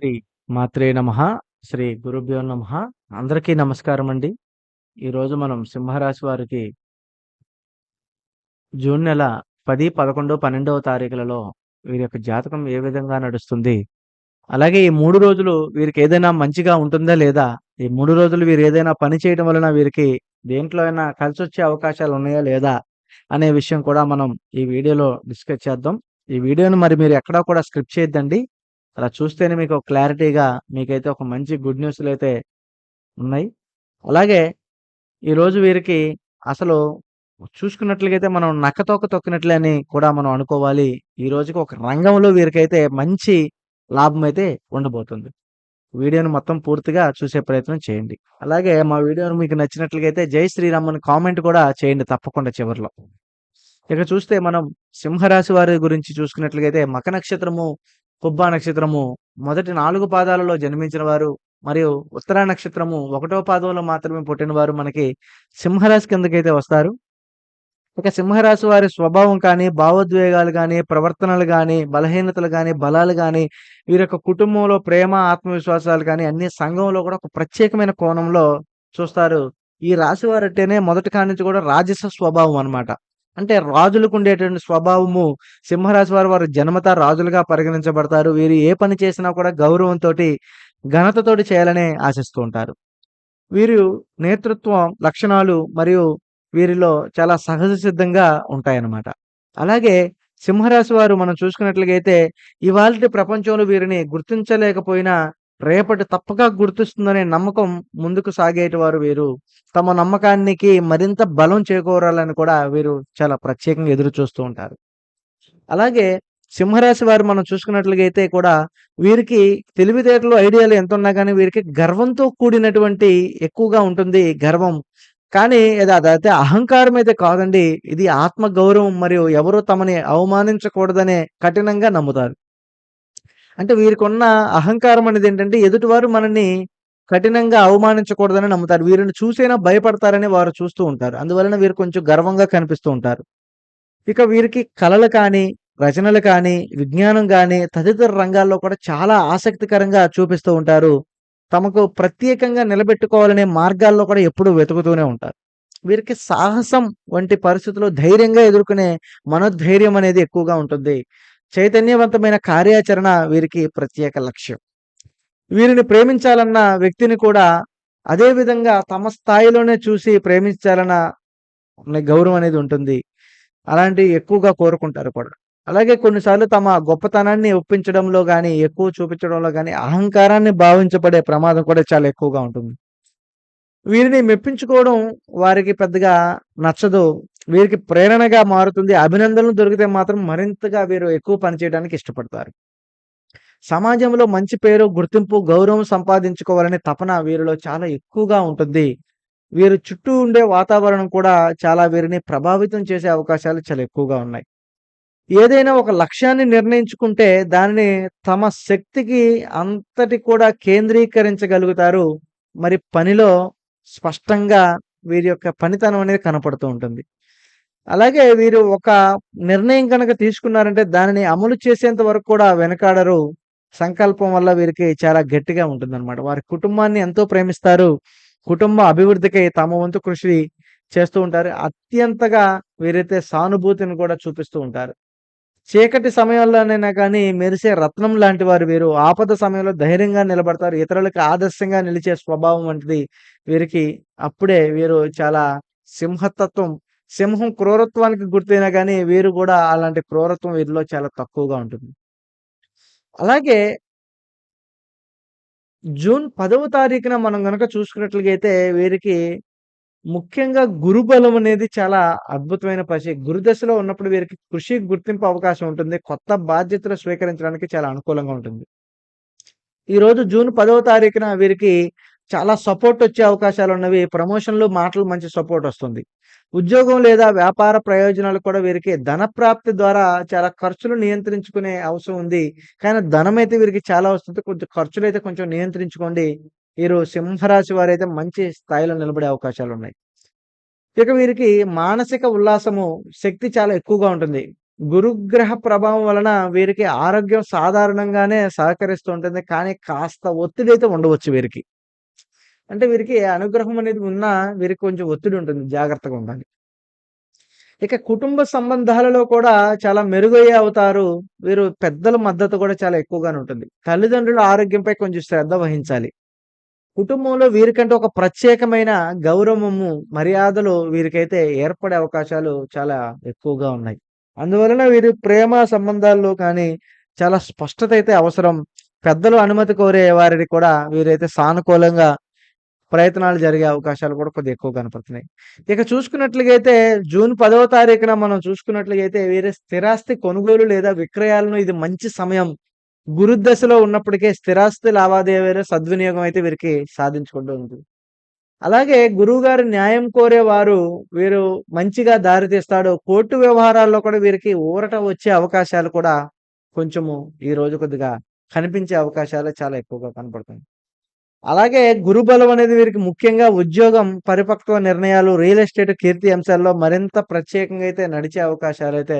శ్రీ మాత్రే నమ శ్రీ గురుభ్యో నమ. అందరికీ నమస్కారం అండి ఈరోజు మనం సింహరాశి వారికి జూన్ నెల పది పదకొండు పన్నెండవ తారీఖులలో వీరి యొక్క జాతకం ఏ విధంగా నడుస్తుంది అలాగే ఈ మూడు రోజులు వీరికి ఏదైనా మంచిగా ఉంటుందా లేదా ఈ మూడు రోజులు వీరు ఏదైనా పని చేయడం వలన వీరికి దేంట్లో అయినా కలిసి వచ్చే అవకాశాలు ఉన్నాయా లేదా అనే విషయం కూడా మనం ఈ వీడియోలో డిస్కస్ చేద్దాం. ఈ వీడియోను మరి మీరు ఎక్కడా కూడా స్క్రిప్ట్ చేయొద్దండి. అలా చూస్తేనే మీకు క్లారిటీగా మీకైతే ఒక మంచి గుడ్ న్యూస్లు అయితే ఉన్నాయి. అలాగే ఈరోజు వీరికి అసలు చూసుకున్నట్లయితే మనం నక్కతోక తొక్కినట్లే అని కూడా మనం అనుకోవాలి. ఈ రోజుకి ఒక రంగంలో వీరికైతే మంచి లాభం అయితే ఉండబోతుంది. వీడియోను మొత్తం పూర్తిగా చూసే ప్రయత్నం చేయండి. అలాగే మా వీడియోను మీకు నచ్చినట్లుగైతే జై శ్రీరామ్ అని కామెంట్ కూడా చేయండి తప్పకుండా చివరిలో. ఇక చూస్తే మనం సింహరాశి వారి గురించి చూసుకున్నట్లయితే మక నక్షత్రము కుబ్బా నక్షత్రము మొదటి నాలుగు పాదాలలో జన్మించిన వారు మరియు ఉత్తరా నక్షత్రము ఒకటో పాదంలో మాత్రమే పుట్టిన వారు మనకి సింహరాశి కిందకైతే వస్తారు. ఇక సింహరాశి వారి స్వభావం కానీ భావోద్వేగాలు కానీ ప్రవర్తనలు కానీ బలహీనతలు కానీ బలాలు కానీ వీరి యొక్క కుటుంబంలో ప్రేమ ఆత్మవిశ్వాసాలు కానీ అన్ని సంఘంలో కూడా ఒక ప్రత్యేకమైన కోణంలో చూస్తారు. ఈ రాశి వారు అంటేనే మొదటి కాడి నుంచి కూడా రాజస స్వభావం అన్నమాట. అంటే రాజులకు ఉండేటువంటి స్వభావము సింహరాశి వారు వారి జన్మత రాజులుగా పరిగణించబడతారు. వీరు ఏ పని చేసినా కూడా గౌరవంతో ఘనతతోటి చేయాలని ఆశిస్తూ ఉంటారు. వీరు నేతృత్వం లక్షణాలు మరియు వీరిలో చాలా సహజ సిద్ధంగా ఉంటాయన్నమాట. అలాగే సింహరాశి వారు మనం చూసుకున్నట్లయితే ఇవాళ ప్రపంచంలో వీరిని గుర్తించలేకపోయినా రేపటి తప్పక గుర్తిస్తుందనే నమ్మకం ముందుకు సాగేటి వారు. వీరు తమ నమ్మకానికి మరింత బలం చేకూరాలని కూడా వీరు చాలా ప్రత్యేకంగా ఎదురు చూస్తూ ఉంటారు. అలాగే సింహరాశి వారు మనం చూసుకున్నట్లుగైతే కూడా వీరికి తెలివితేటలు ఐడియాలు ఎంత ఉన్నా కానీ వీరికి గర్వంతో కూడినటువంటి ఎక్కువగా ఉంటుంది గర్వం. కానీ ఇది అదైతే అహంకారం అయితే కాదండి. ఇది ఆత్మ గౌరవం మరియు ఎవరు తమని అవమానించకూడదనే కఠినంగా నమ్ముతారు. అంటే వీరికి ఉన్న అహంకారం అనేది ఏంటంటే ఎదుటివారు మనల్ని కఠినంగా అవమానించకూడదని నమ్ముతారు. వీరిని చూసైనా భయపడతారని వారు చూస్తూ ఉంటారు. అందువలన వీరు కొంచెం గర్వంగా కనిపిస్తూ ఉంటారు. ఇక వీరికి కళలు కానీ రచనలు కానీ విజ్ఞానం కానీ తదితర రంగాల్లో కూడా చాలా ఆసక్తికరంగా చూపిస్తూ ఉంటారు. తమకు ప్రత్యేకంగా నిలబెట్టుకోవాలనే మార్గాల్లో కూడా ఎప్పుడూ వెతుకుతూనే ఉంటారు. వీరికి సాహసం వంటి పరిస్థితుల్లో ధైర్యంగా ఎదుర్కొనే మనోధైర్యం అనేది ఎక్కువగా ఉంటుంది. చైతన్యవంతమైన కార్యాచరణ వీరికి ప్రత్యేక లక్ష్యం. వీరిని ప్రేమించాలన్న వ్యక్తిని కూడా అదే విధంగా తమ స్థాయిలోనే చూసి ప్రేమించాలన్న గౌరవం అనేది ఉంటుంది. అలాంటి ఎక్కువగా కోరుకుంటారు కూడా. అలాగే కొన్నిసార్లు తమ గొప్పతనాన్ని ఒప్పించడంలో కానీ ఎక్కువ చూపించడంలో కానీ అహంకారాన్ని భావించబడే ప్రమాదం కూడా చాలా ఎక్కువగా ఉంటుంది. వీరిని మెప్పించుకోవడం వారికి పెద్దగా నచ్చదు. వీరికి ప్రేరణగా మారుతుంది అభినందనలు దొరికితే మాత్రం మరింతగా వీరు ఎక్కువ పనిచేయడానికి ఇష్టపడతారు. సమాజంలో మంచి పేరు గుర్తింపు గౌరవం సంపాదించుకోవాలనే తపన వీరిలో చాలా ఎక్కువగా ఉంటుంది. వీరు చుట్టూ ఉండే వాతావరణం కూడా చాలా వీరిని ప్రభావితం చేసే అవకాశాలు చాలా ఎక్కువగా ఉన్నాయి. ఏదైనా ఒక లక్ష్యాన్ని నిర్ణయించుకుంటే దానిని తమ శక్తికి అంతటి కూడా కేంద్రీకరించగలుగుతారు. మరి పనిలో స్పష్టంగా వీరి యొక్క పనితనం అనేది కనపడుతూ ఉంటుంది. అలాగే వీరు ఒక నిర్ణయం కనుక తీసుకున్నారంటే దానిని అమలు చేసేంత వరకు కూడా వెనకాడరు. సంకల్పం వల్ల వీరికి చాలా గట్టిగా ఉంటుందన్నమాట. వారి కుటుంబాన్ని ఎంతో ప్రేమిస్తారు. కుటుంబ అభివృద్ధికి తమ వంతు కృషి చేస్తూ ఉంటారు. అత్యంతగా వీరైతే సానుభూతిని కూడా చూపిస్తూ ఉంటారు. చీకటి సమయంలోనైనా కానీ మెరిసే రత్నం లాంటి వారు వీరు ఆపద సమయంలో ధైర్యంగా నిలబడతారు. ఇతరులకు ఆదర్శంగా నిలిచే స్వభావం వంటిది వీరికి. అప్పుడే వీరు చాలా సింహతత్వం సింహం క్రూరత్వానికి గుర్తైనా కానీ వీరు కూడా అలాంటి క్రూరత్వం వీరిలో చాలా తక్కువగా ఉంటుంది. అలాగే జూన్ పదవ తారీఖున మనం కనుక చూసుకున్నట్లయితే వీరికి ముఖ్యంగా గురు బలం అనేది చాలా అద్భుతమైన పరిస్థితి గురుదశలో ఉన్నప్పుడు వీరికి కృషి గుర్తింపు అవకాశం ఉంటుంది. కొత్త బాధ్యతలు స్వీకరించడానికి చాలా అనుకూలంగా ఉంటుంది. ఈరోజు జూన్ పదవ తారీఖున వీరికి చాలా సపోర్ట్ వచ్చే అవకాశాలు ఉన్నవి. ప్రమోషన్లు మాటలు మంచి సపోర్ట్ వస్తుంది. ఉద్యోగం లేదా వ్యాపార ప్రయోజనాలు కూడా వీరికి ధన ప్రాప్తి ద్వారా చాలా ఖర్చులు నియంత్రించుకునే అవసరం ఉంది. కానీ ధనం అయితే వీరికి చాలా వస్తుంది. కొంచెం ఖర్చులు అయితే కొంచెం నియంత్రించుకోండి. వీరు సింహరాశి వారైతే మంచి స్థాయిలో నిలబడే అవకాశాలు ఉన్నాయి. ఇక వీరికి మానసిక ఉల్లాసము శక్తి చాలా ఎక్కువగా ఉంటుంది. గురుగ్రహ ప్రభావం వలన వీరికి ఆరోగ్యం సాధారణంగానే సహకరిస్తూ ఉంటుంది. కానీ కాస్త ఒత్తిడి అయితే ఉండవచ్చు వీరికి. అంటే వీరికి అనుగ్రహం అనేది ఉన్నా వీరికి కొంచెం ఒత్తిడి ఉంటుంది. జాగ్రత్తగా ఉండాలి. ఇక కుటుంబ సంబంధాలలో కూడా చాలా మెరుగయ్యే అవుతారు. వీరు పెద్దల మద్దతు కూడా చాలా ఎక్కువగానే ఉంటుంది. తల్లిదండ్రుల ఆరోగ్యంపై కొంచెం శ్రద్ధ వహించాలి. కుటుంబంలో వీరికంటే ఒక ప్రత్యేకమైన గౌరవము, మర్యాదలు వీరికైతే ఏర్పడే అవకాశాలు చాలా ఎక్కువగా ఉన్నాయి. అందువలన వీరి ప్రేమ సంబంధాల్లో కానీ చాలా స్పష్టత అయితే అవసరం. పెద్దలు అనుమతి కోరే వారిని కూడా వీరైతే సానుకూలంగా ప్రయత్నాలు జరిగే అవకాశాలు కూడా కొద్దిగా ఎక్కువ కనపడుతున్నాయి. ఇక చూసుకున్నట్లుగైతే జూన్ పదవ తారీఖున మనం చూసుకున్నట్లుగైతే వేరే స్థిరాస్తి కొనుగోలు లేదా విక్రయాలను ఇది మంచి సమయం. గురుదశలో ఉన్నప్పటికే స్థిరాస్తి లావాదేవీల సద్వినియోగం అయితే వీరికి సాధించుకుంటూ ఉంటుంది. అలాగే గురువుగారు న్యాయం కోరేవారు వీరు మంచిగా దారితీస్తాడు కోర్టు వ్యవహారాల్లో కూడా వీరికి ఊరట వచ్చే అవకాశాలు కూడా కొంచెము ఈ రోజు కొద్దిగా కనిపించే అవకాశాలు చాలా ఎక్కువగా కనపడుతుంది అలాగే గురుబలం అనేది వీరికి ముఖ్యంగా ఉద్యోగం, పరిపక్వ నిర్ణయాలు, రియల్ ఎస్టేట్, కీర్తి అంశాల్లో మరింత ప్రత్యేకంగా అయితే నడిచే అవకాశాలు అయితే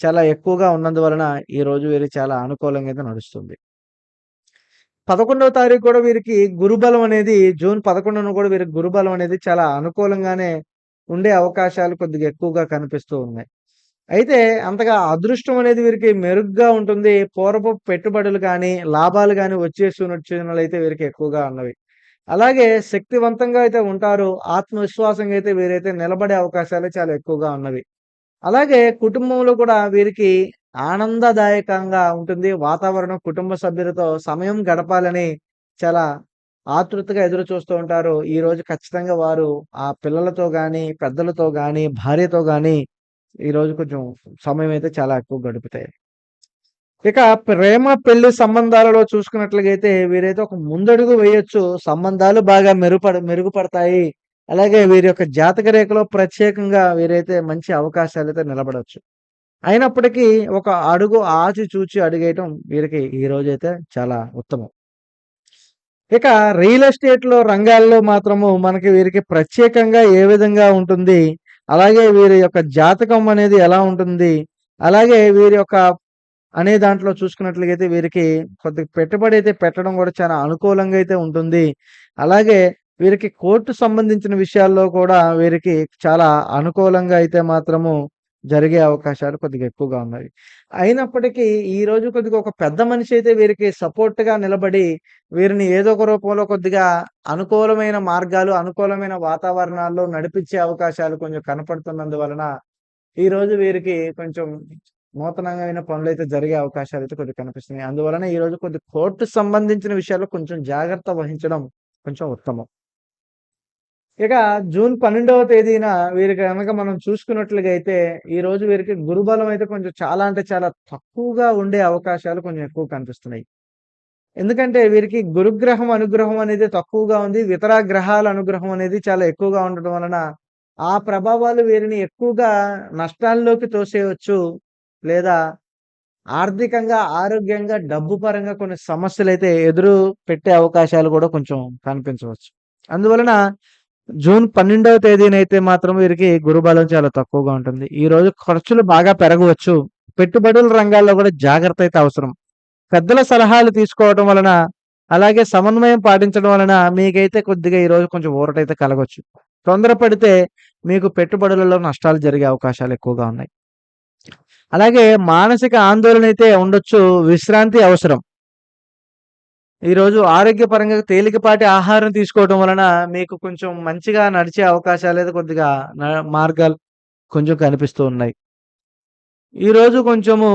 చాలా ఎక్కువగా ఉన్నందువలన ఈ రోజు వీరు చాలా అనుకూలంగా అయితే నడుస్తుంది. 11వ తారీఖు కూడా వీరికి గురుబలం అనేది జూన్ 11న కూడా వీరికి గురుబలం అనేది చాలా అనుకూలంగానే ఉండే అవకాశాలు కొద్దిగా ఎక్కువగా కనిపిస్తూ ఉన్నాయి. అయితే అంతగా అదృష్టం అనేది వీరికి మెరుగ్గా ఉంటుంది. పూర్వపు పెట్టుబడులు కానీ లాభాలు కానీ వచ్చేసినట్లు అయితే వీరికి ఎక్కువగా ఉన్నవి. అలాగే శక్తివంతంగా అయితే ఉంటారు. ఆత్మవిశ్వాసంగా అయితే వీరైతే నిలబడే అవకాశాలు చాలా ఎక్కువగా ఉన్నవి. అలాగే కుటుంబంలో కూడా వీరికి ఆనందదాయకంగా ఉంటుంది. వాతావరణం కుటుంబ సభ్యులతో సమయం గడపాలని చాలా ఆతృతగా ఎదురు చూస్తూ ఉంటారు. ఈరోజు ఖచ్చితంగా వారు ఆ పిల్లలతో కానీ పెద్దలతో కానీ భార్యతో కానీ ఈరోజు కొంచెం సమయం అయితే చాలా ఎక్కువ గడుపుతాయి. ఇక ప్రేమ, పెళ్ళి సంబంధాలలో చూసుకున్నట్లయితే వీరైతే ఒక ముందడుగు వేయొచ్చు. సంబంధాలు బాగా మెరుగుపడ మెరుగుపడతాయి. అలాగే వీరి యొక్క జాతక రేఖలో ప్రత్యేకంగా వీరైతే మంచి అవకాశాలు అయితే నిలబడవచ్చు అయినప్పటికీ ఒక అడుగు ఆచితూచి అడిగేయటం వీరికి ఈ రోజైతే చాలా ఉత్తమం. ఇక రియల్ ఎస్టేట్‌లో రంగాల్లో మాత్రము మనకి వీరికి ప్రత్యేకంగా ఏ విధంగా ఉంటుంది? అలాగే వీరి యొక్క జాతకం అనేది ఎలా ఉంటుంది? అలాగే వీరి యొక్క అనే దాంట్లో చూసుకున్నట్లయితే వీరికి కొద్దిగా పెట్టుబడి అయితే పెట్టడం కూడా చాలా అనుకూలంగా అయితే ఉంటుంది. అలాగే వీరికి కోర్టు సంబంధించిన విషయాల్లో కూడా వీరికి చాలా అనుకూలంగా అయితే మాత్రము జరిగే అవకాశాలు కొద్దిగా ఎక్కువగా ఉన్నాయి. అయినప్పటికీ ఈ రోజు కొద్దిగా ఒక పెద్ద మనిషి అయితే వీరికి సపోర్ట్‌గా నిలబడి వీరిని ఏదో ఒక రూపంలో కొద్దిగా అనుకూలమైన మార్గాలు, అనుకూలమైన వాతావరణాల్లో నడిపించే అవకాశాలు కొంచెం కనపడుతున్నందువలన రోజు వీరికి కొంచెం నూతనమైన పనులైతే జరిగే అవకాశాలు అయితే కొద్దిగా కనిపిస్తున్నాయి. అందువలన ఈ రోజు కొద్దిగా కోర్టు సంబంధించిన విషయాల్లో కొంచెం జాగ్రత్త వహించడం కొంచెం ఉత్తమం. ఇక జూన్ 12వ తేదీన వీరి కనుక మనం చూసుకున్నట్లుగా అయితే ఈ రోజు వీరికి గురుబలం అయితే కొంచెం చాలా అంటే చాలా తక్కువగా ఉండే అవకాశాలు కొంచెం ఎక్కువ కనిపిస్తున్నాయి. ఎందుకంటే వీరికి గురుగ్రహం అనుగ్రహం అనేది తక్కువగా ఉంది. ఇతర గ్రహాల అనుగ్రహం అనేది చాలా ఎక్కువగా ఉండటం వలన ఆ ప్రభావాలు వీరిని ఎక్కువగా నష్టాల్లోకి తోసేయవచ్చు లేదా ఆర్థికంగా, ఆరోగ్యంగా, డబ్బు పరంగా కొన్ని సమస్యలు అయితే ఎదురు పెట్టే అవకాశాలు కూడా కొంచెం కనిపించవచ్చు. అందువలన జూన్ 12వ తేదీనైతే మాత్రం వీరికి గురుబలం చాలా తక్కువగా ఉంటుంది. ఈ రోజు ఖర్చులు బాగా పెరగవచ్చు. పెట్టుబడుల రంగాల్లో కూడా జాగ్రత్త అయితే అవసరం. పెద్దల సలహాలు తీసుకోవడం వలన, అలాగే సమన్వయం పాటించడం వలన మీకైతే కొద్దిగా ఈరోజు కొంచెం ఊరటైతే కలగవచ్చు తొందరపడితే మీకు పెట్టుబడులలో నష్టాలు జరిగే అవకాశాలు ఎక్కువగా ఉన్నాయి. అలాగే మానసిక ఆందోళన అయితే ఉండొచ్చు. విశ్రాంతి అవసరం. ఈరోజు ఆరోగ్యపరంగా తేలికపాటి ఆహారం తీసుకోవడం వలన మీకు కొంచెం మంచిగా నడిచే అవకాశాలు అయితే కొద్దిగా మార్గాలు కొంచెం కనిపిస్తూ ఉన్నాయి. ఈరోజు కొంచెము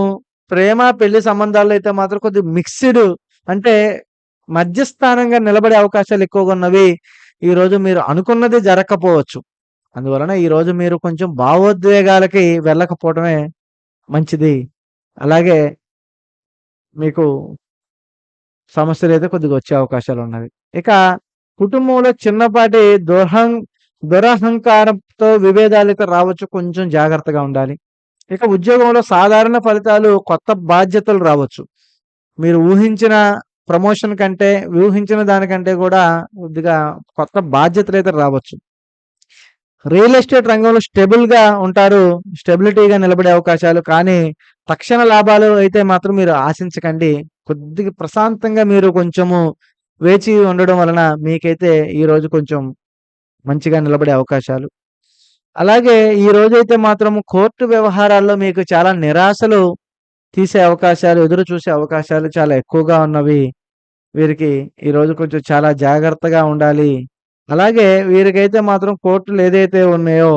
ప్రేమ, పెళ్ళి సంబంధాల్లో అయితే మాత్రం కొద్దిగా మిక్స్‌డ్ అంటే మధ్యస్థానంగా నిలబడే అవకాశాలు ఎక్కువగా ఉన్నవి. ఈరోజు మీరు అనుకున్నది జరగకపోవచ్చు. అందువలన ఈరోజు మీరు కొంచెం భావోద్వేగాలకి వెళ్ళకపోవడమే మంచిది. అలాగే మీకు సమస్యలు అయితే కొద్దిగా వచ్చే అవకాశాలు ఉన్నవి ఇక కుటుంబంలో చిన్నపాటి దుర్హం దురహంకారంతో అయితే రావచ్చు. కొంచెం జాగ్రత్తగా ఉండాలి. ఇక ఉద్యోగంలో సాధారణ ఫలితాలు, కొత్త బాధ్యతలు రావచ్చు. మీరు ఊహించిన ప్రమోషన్ కంటే, ఊహించిన దానికంటే కూడా కొద్దిగా కొత్త బాధ్యతలు అయితే రావచ్చు. రియల్ ఎస్టేట్ రంగంలో స్టెబుల్‌గా ఉంటారు. స్టెబిలిటీగా నిలబడే అవకాశాలు. కానీ తక్షణ లాభాలు అయితే మాత్రం మీరు ఆశించకండి. కొద్దిగా ప్రశాంతంగా మీరు కొంచెము వేచి ఉండడం వలన మీకైతే ఈరోజు కొంచెం మంచిగా నిలబడే అవకాశాలు. అలాగే ఈ రోజైతే మాత్రం కోర్టు వ్యవహారాల్లో మీకు చాలా నిరాశలు తీసే అవకాశాలు, ఎదురు చూసే అవకాశాలు చాలా ఎక్కువగా ఉన్నవి. వీరికి ఈరోజు కొంచెం చాలా జాగ్రత్తగా ఉండాలి. అలాగే వీరికైతే మాత్రం కోర్టులు ఏదైతే ఉన్నాయో,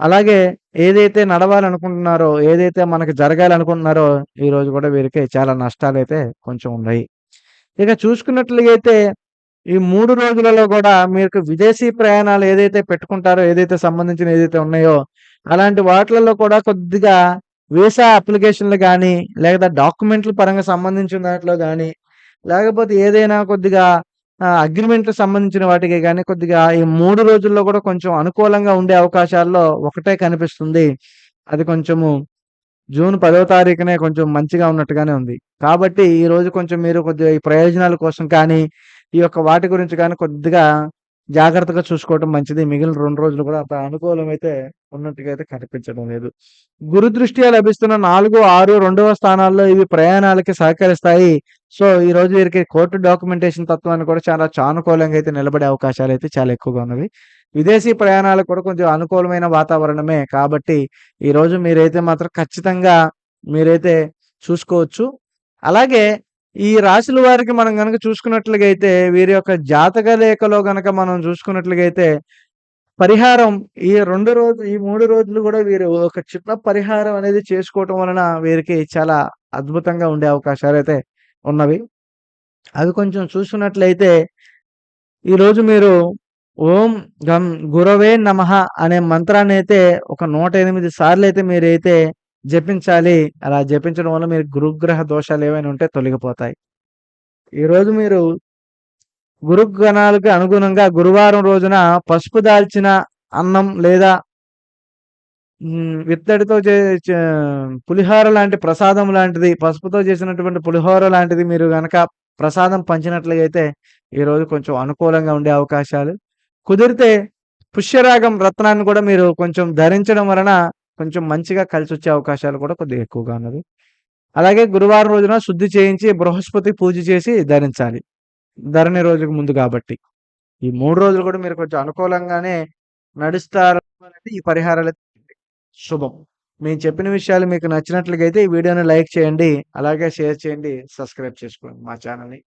అలాగే ఏదైతే నడవాలనుకుంటున్నారో, ఏదైతే మనకు జరగాలనుకుంటున్నారో, ఈరోజు కూడా వీరికి చాలా నష్టాలు అయితే కొంచెం ఉన్నాయి. ఇక చూసుకున్నట్లయితే ఈ మూడు రోజులలో కూడా మీకు విదేశీ ప్రయాణాలు ఏదైతే పెట్టుకుంటారో, ఏదైతే సంబంధించిన ఏదైతే ఉన్నాయో, అలాంటి వాటిలలో కూడా కొద్దిగా వీసా అప్లికేషన్‌లు కానీ లేదా డాక్యుమెంట్‌ల పరంగా సంబంధించిన దాంట్లో కానీ లేకపోతే ఏదైనా కొద్దిగా అగ్రీమెంట్‌లకు సంబంధించిన వాటికి కానీ కొద్దిగా ఈ మూడు రోజుల్లో కూడా కొంచెం అనుకూలంగా ఉండే అవకాశాల్లో ఒకటే కనిపిస్తుంది. అది కొంచెము జూన్ పదవ తారీఖునే కొంచెం మంచిగా ఉన్నట్టుగానే ఉంది. కాబట్టి ఈ రోజు కొంచెం మీరు కొద్దిగా ఈ ప్రయోజనాల కోసం కానీ, ఈ యొక్క వాటి గురించి కానీ కొద్దిగా జాగ్రత్తగా చూసుకోవటం మంచిది. మిగిలిన రెండు రోజులు కూడా అంత అనుకూలమైతే ఉన్నట్టుగా అయితే కనిపించడం లేదు. గురు దృష్ట్యా లభిస్తున్న 4, 6 రెండవ స్థానాల్లో ఇవి ప్రయాణాలకి సహకరిస్తాయి. సో, ఈ రోజు వీరికి కోర్టు డాక్యుమెంటేషన్ తత్వాన్ని కూడా చాలా సానుకూలంగా అయితే నిలబడే అవకాశాలు అయితే చాలా ఎక్కువగా ఉన్నవి. విదేశీ ప్రయాణాలకు కూడా కొంచెం అనుకూలమైన వాతావరణమే. కాబట్టి ఈరోజు మీరైతే మాత్రం ఖచ్చితంగా మీరైతే చూసుకోవచ్చు. అలాగే ఈ రాశుల వారికి మనం కనుక చూసుకున్నట్లుగైతే వీరి యొక్క జాతక లేఖలో గనక మనం చూసుకున్నట్లుగైతే పరిహారం ఈ రెండు రోజు ఈ మూడు రోజులు కూడా వీరు ఒక చిన్న పరిహారం అనేది చేసుకోవటం వలన వీరికి చాలా అద్భుతంగా ఉండే అవకాశాలు అయితే ఉన్నవి. అవి కొంచెం చూసుకున్నట్లయితే ఈరోజు మీరు ఓం గం గురవే నమః అనే మంత్రాన్ని అయితే ఒక నూట ఎనిమిది సార్లు అయితే మీరైతే జపించాలి. అలా జపించడం వల్ల మీరు గురుగ్రహ దోషాలు ఏవైనా ఉంటే తొలగిపోతాయి. ఈరోజు మీరు గురుగణాలకు అనుగుణంగా గురువారం రోజున పసుపు దాల్చిన అన్నం లేదా విత్తడితో చే చే పులిహోర లాంటి ప్రసాదం లాంటిది పసుపుతో చేసినటువంటి పులిహోర లాంటిది మీరు గనక ప్రసాదం పంచినట్లయితే ఈరోజు కొంచెం అనుకూలంగా ఉండే అవకాశాలు. కుదిరితే పుష్యరాగం రత్నాన్ని కూడా మీరు కొంచెం ధరించడం వలన కొంచెం మంచిగా కలిసి వచ్చే అవకాశాలు కూడా కొద్దిగా ఎక్కువగా ఉన్నవి. అలాగే గురువారం రోజున శుద్ధి చేయించి బృహస్పతి పూజ చేసి ధరించాలి. ధరణి రోజుకు ముందు కాబట్టి. ఈ మూడు రోజులు కూడా మీరు కొంచెం అనుకూలంగానే నడుస్తారు అనేది ఈ పరిహారాలైతే శుభం. మేము చెప్పిన విషయాలు మీకు నచ్చినట్లుగైతే ఈ వీడియోని లైక్ చేయండి. అలాగే షేర్ చేయండి. సబ్స్క్రైబ్ చేసుకోండి మా ఛానల్ని